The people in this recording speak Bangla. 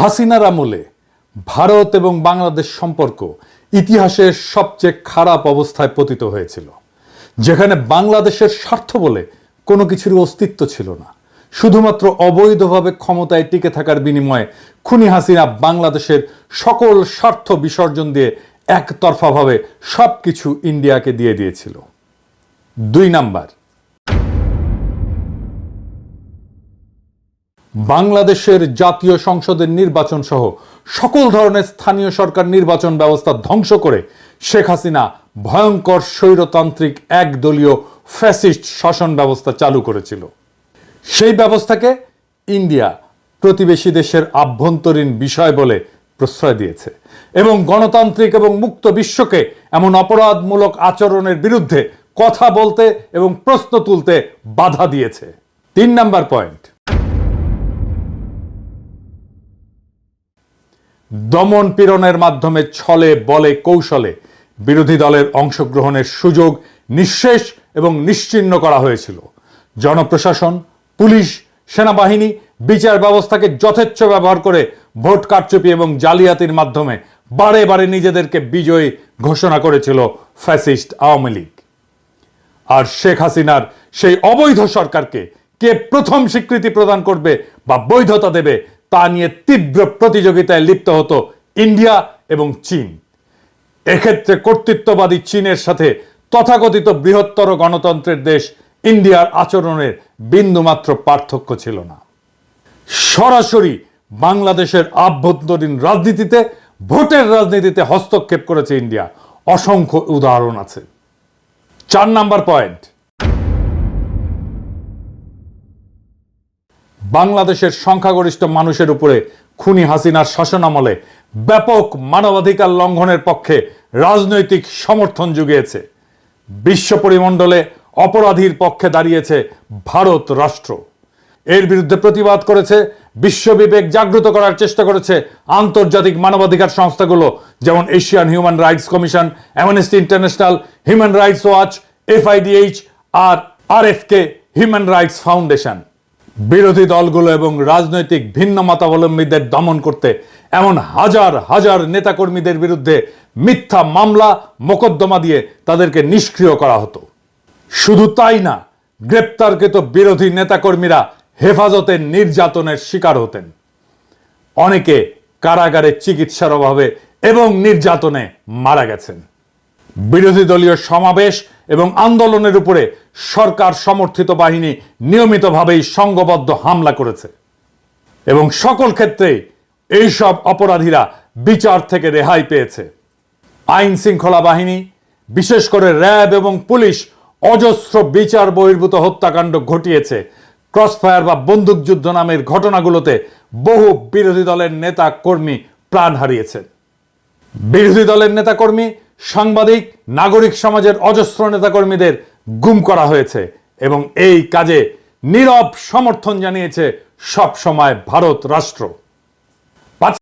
হাসিনার আমলে ভারত এবং বাংলাদেশ সম্পর্ক ইতিহাসের সবচেয়ে খারাপ অবস্থায় পতিত হয়েছিল, যেখানে বাংলাদেশের স্বার্থ বলে কোনো কিছুর অস্তিত্ব ছিল না। শুধুমাত্র অবৈধভাবে ক্ষমতায় টিকে থাকার বিনিময়ে খুনি হাসিনা বাংলাদেশের সকল স্বার্থ বিসর্জন দিয়ে একতরফাভাবে সব কিছু ইন্ডিয়াকে দিয়ে দিয়েছিল। দুই নাম্বার বাংলাদেশের জাতীয় সংসদের নির্বাচন সহ সকল ধরনের স্থানীয় সরকার নির্বাচন ব্যবস্থা ধ্বংস করে শেখ হাসিনা ভয়ঙ্কর স্বৈরতান্ত্রিক একদলীয় ফ্যাসিস্ট শাসন ব্যবস্থা চালু করেছিল। সেই ব্যবস্থাকে ইন্ডিয়া প্রতিবেশী দেশের আভ্যন্তরীণ বিষয় বলে প্রশ্রয় দিয়েছে এবং গণতান্ত্রিক এবং মুক্ত বিশ্বকে এমন অপরাধমূলক আচরণের বিরুদ্ধে কথা বলতে এবং প্রশ্ন তুলতে বাধা দিয়েছে। তিন নাম্বার পয়েন্ট। দমন পীড়নের মাধ্যমে ছলে, বলে, কৌশলে বিরোধী দলের অংশগ্রহণের সুযোগ নিঃশেষ এবং নিশ্চিহ্ন করা হয়েছিল। জনপ্রশাসন, পুলিশ, সেনাবাহিনী বিচার ব্যবস্থাকে যথেচ্ছ ব্যবহার করে ভোট কারচুপি এবং জালিয়াতির মাধ্যমে বারে বারে নিজেদেরকে বিজয়ী ঘোষণা করেছিল ফ্যাসিস্ট আওয়ামী লীগ। আর শেখ হাসিনার সেই অবৈধ সরকারকে কে প্রথম স্বীকৃতি প্রদান করবে বা বৈধতা দেবে তা নিয়ে তীব্র প্রতিযোগিতায় লিপ্ত হতো ইন্ডিয়া এবং চীন। এক্ষেত্রে কর্তৃত্ববাদী চীনের সাথে তথাকথিত বৃহত্তর গণতন্ত্রের দেশ ইন্ডিয়ার আচরণের বিন্দুমাত্র পার্থক্য ছিল না। সরাসরি বাংলাদেশের আভ্যন্তরীণ রাজনীতিতে, ভোটের রাজনীতিতে হস্তক্ষেপ করেছে ইন্ডিয়া। অসংখ্য উদাহরণ আছে। চার নাম্বার পয়েন্ট। বাংলাদেশের সংখ্যাগরিষ্ঠ মানুষের উপরে খুনি হাসিনার শাসনামলে ব্যাপক মানবাধিকার লঙ্ঘনের পক্ষে রাজনৈতিক সমর্থন জুগিয়েছে। বিশ্ব পরিমণ্ডলে অপরাধীর পক্ষে দাঁড়িয়েছে ভারত রাষ্ট্র। এর বিরুদ্ধে প্রতিবাদ করেছে বিশ্ববিবেক জাগ্রত করার চেষ্টা করেছে আন্তর্জাতিক মানবাধিকার সংস্থাগুলো, যেমন Asian Human Rights Commission, Amnesty International, Human Rights Watch, FIDH আর আরএফকে হিউম্যান রাইটস ফাউন্ডেশন। বিরোধী দলগুলো এবং রাজনৈতিক ভিন্ন মতাবলম্বীদের দমন করতে এমন হাজার হাজার নেতাকর্মীদের বিরুদ্ধে মিথ্যা মামলা, মোকদ্দমা দিয়ে তাদেরকে নিষ্ক্রিয় করা হতো। শুধু তাই না, গ্রেপ্তারকৃত বিরোধী নেতাকর্মীরা হেফাজতে নির্যাতনের শিকার হতেন। অনেকে কারাগারে চিকিৎসার অভাবে এবং নির্যাতনে মারা গেছেন। বিরোধী দলীয় সমাবেশ এবং আন্দোলনের উপরে সরকার সমর্থিত বাহিনী নিয়মিতভাবেই সংঘবদ্ধ হামলা করেছে। এবং সকল ক্ষেত্রেই এইসব অপরাধীরা বিচার থেকে রেহাই পেয়েছে। আইন শৃঙ্খলা বাহিনী, বিশেষ করে র্যাব এবং পুলিশ, অজস্র বিচার বহির্ভূত হত্যাকাণ্ড ঘটিয়েছে। ক্রসফায়ার বা বন্দুকযুদ্ধ নামের ঘটনাগুলোতে বহু বিরোধী দলের নেতা কর্মী প্রাণ হারিয়েছেন। বিরোধী দলের নেতাকর্মী সাংবাদিক, নাগরিক সমাজের অজস্র নেতাকর্মীদের গুম করা হয়েছে এবং এই কাজে নীরব সমর্থন জানিয়েছে সব সময় ভারত রাষ্ট্র।